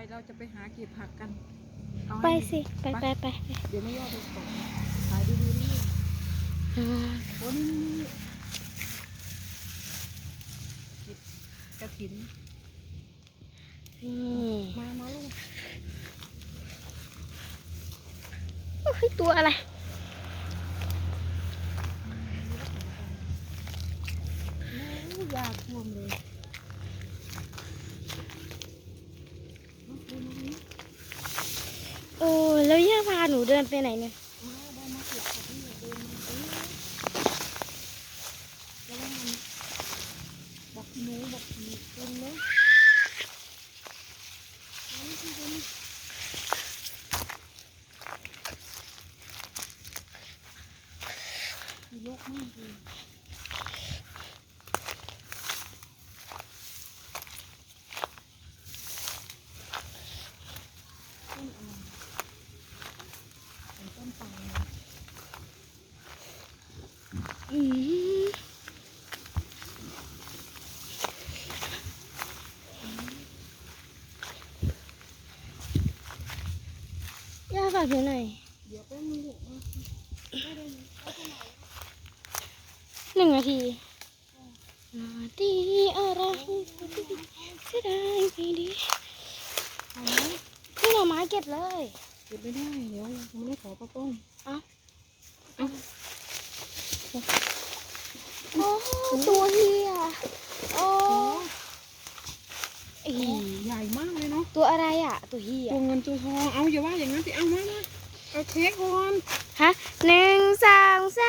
ไปเราจะไปหาเก็บผักกันเอาไปให้สิ ไปไปไปไปเดี๋ยวไม่ยอดไปก่อนขายดีๆนี่อ่าโอ้นี่นี่นี่นี่กระถิน นี่มามาลูกโอ้ยตัวอะไร โอ้ยยากท่วมเลยเอาดูมานี่ โอ้ยแล้วย่าหนูเดินไปไหนเนี่ยบผักนี่เดินมาเอ้ยกหนูบอกหนูเต็มเลยเอานี่สิเดินยกมากเลย ต้นอะไรเป็นต้นปาล์มนะ อืม ย่าฝากถือหน่อยเดี๋ยวแป๊บนึงลูกมาได้ได้เลยเอาเท่าไหร่หนึ่งนาทีนาทีอะไรเสียดายไม่ดีเอาไหมพี่หน่อไม้เก็บเลย เก็บไม่ได้ เดี๋ยวยังไม่ได้ขอป้าป้อง เอ้า เอา โอ้ตัวเฮียโอ้โอ้อีใหญ่มากเลยเนาะ ตัวอะไรอะ ตัวเฮียตัวเงินตัวทอง เอาอย่าว่าอย่างนั้นสิ เอามามาเอาเค้กก่อนฮะหนึ่งสองสาม